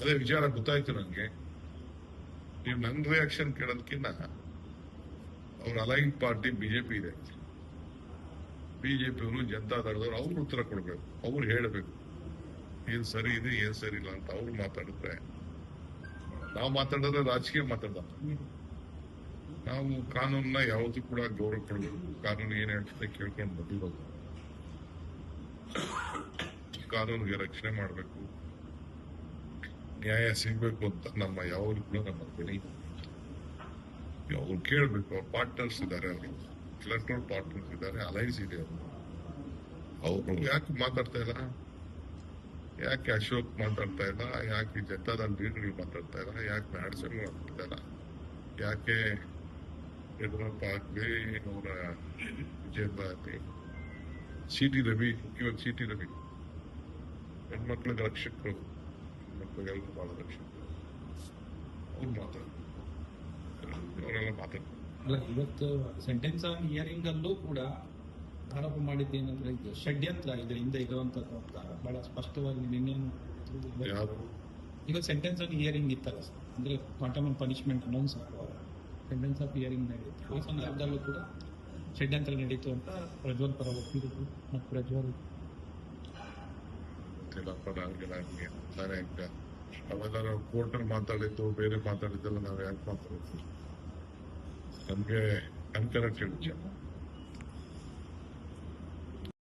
ಅದೇ ವಿಚಾರ ಗೊತ್ತಾಯ್ತು ನನಗೆ ನೀವು ನನ್ನ ರಿಯಾಕ್ಷನ್ ಕೇಳೋದಕ್ಕಿಂತ ಅವ್ರ ಅಲೈನ್ ಪಾರ್ಟಿ ಬಿಜೆಪಿ ಇದೆ. ಬಿಜೆಪಿಯವರು ಜನತಾದಳದವರು ಅವ್ರು ಉತ್ತರ ಕೊಡಬೇಕು. ಅವ್ರು ಹೇಳಬೇಕು. ಏನ್ ಸರಿ ಇದೆ ಏನ್ ಸರಿ ಇಲ್ಲ ಅಂತ ಅವ್ರು ಮಾತಾಡಿದ್ರೆ ನಾವು ಮಾತಾಡಿದ್ರೆ ರಾಜಕೀಯ ಮಾತಾಡ್ದ ನಾವು ಕಾನೂನನ್ನ ಯಾವತ್ತೂ ಕೂಡ ಗೌರವ ಕೊಡಬೇಕು. ಕಾನೂನು ಏನ್ ಹೇಳ್ತದೆ ಕೇಳ್ಕೊಂಡು ಬಂದಿರೋದು. ಕಾನೂನಿಗೆ ರಕ್ಷಣೆ ಮಾಡಬೇಕು. ನ್ಯಾಯ ಸಿಗ್ಬೇಕು ಅಂತ ನಮ್ಮ ಯಾವಾಗಲೂ ನಮ್ಮ ಬೆಳಿ ಅವ್ರು ಕೇಳಬೇಕು, ಅವ್ರ ಪಾರ್ಟ್ನರ್ಸ್ ಇದ್ದಾರೆ ಅವರು. ಎಲೆಕ್ಟ್ರಲ್ ಪಾರ್ಟ್ನರ್ಸ್ ಇದ್ದಾರೆ ಅಲೈನ್ಸ್ ಇದೆ ಅವರು. ಅವರು ಯಾಕೆ ಮಾತಾಡ್ತಾ ಇಲ್ಲ? ಯಾಕೆ ಅಶೋಕ್ ಮಾತಾಡ್ತಾ ಇಲ್ಲ? ಯಾಕೆ ಜನತಾದಳ ಲೀಡರ್ಗಳು ಮಾತಾಡ್ತಾ ಇಲ್ಲ? ಯಾಕೆ ಮ್ಯಾಡ್ಸನ್ ಮಾತಾಡ್ತಾ ಇಲ್ಲ? ಯಾಕೆ ಯಡಿಯೂರಪ್ಪ ಆಗ್ಲಿ, ಅವರ ವಿಜಯಪ್ಪ ಆಗ್ಲಿ, ಸಿ ಟಿ ರವಿ ಮುಖ್ಯವಾಗಿ ಸಿ ಟಿ ರವಿ. ಹೆಣ್ಮಕ್ಳಿಗೆ ರಕ್ಷಕರು ಹೆಣ್ಮಕ್ಳಿಗೆಲ್ಲ ಬಹಳ ರಕ್ಷಕರು. ಅವ್ರು ಮಾತಾಡ್ತಾರೆ. ಅವರೆಲ್ಲ ಮಾತಾಡ್ತಾರೆ. ಅಲ್ಲ ಇವತ್ತು ಸೆಂಟೆನ್ಸ್ ಆನ್ ಹಿಯರಿಂಗ್ ಅಲ್ಲೂ ಕೂಡ ಆರೋಪ ಮಾಡಿದ್ದೇನಂದ್ರೆ ಇದು ಷಡ್ಯಂತ್ರ ಇದ್ರ ಹಿಂದೆ ಅಂತ ಬಹಳ ಸ್ಪಷ್ಟವಾಗಿ ನಿನ್ನೆ ಈಗ ಸೆಂಟೆನ್ಸ್ ಆನ್ ಹಿಯರಿಂಗ್ ಇತ್ತಲ್ಲ ಸರ್. ಅಂದ್ರೆ quantum punishment announce sentence of hearing ನಡೆಯುತ್ತೆ. ಆ ಸಂದರ್ಭದಲ್ಲೂ ಕೂಡ ಷಡ್ಯಂತ್ರ ನಡೀತು ಅಂತ ಪ್ರಜ್ವಲ್ ಪರ ವಕೀಲರು ಮತ್ತು ಪ್ರಜ್ವಲ್ ಗೊತ್ತಿಲ್ಲಪ್ಪ ನನಗೆ ನನಗೆ ಸರಿ ಈಗ ಅವೆಲ್ಲ ನಾವು ಕೋರ್ಟಲ್ಲಿ ಮಾತಾಡಿದ್ದು, ಬೇರೆ ಮಾತಾಡಿದ್ದೆಲ್ಲ ನಾವು ಯಾಕೆ ಮಾತಾಡಿದ್ವಿ ನಮಗೆ ಅನ್ಕನೆಕ್ಟೆಡ್ ವಿಚಾರ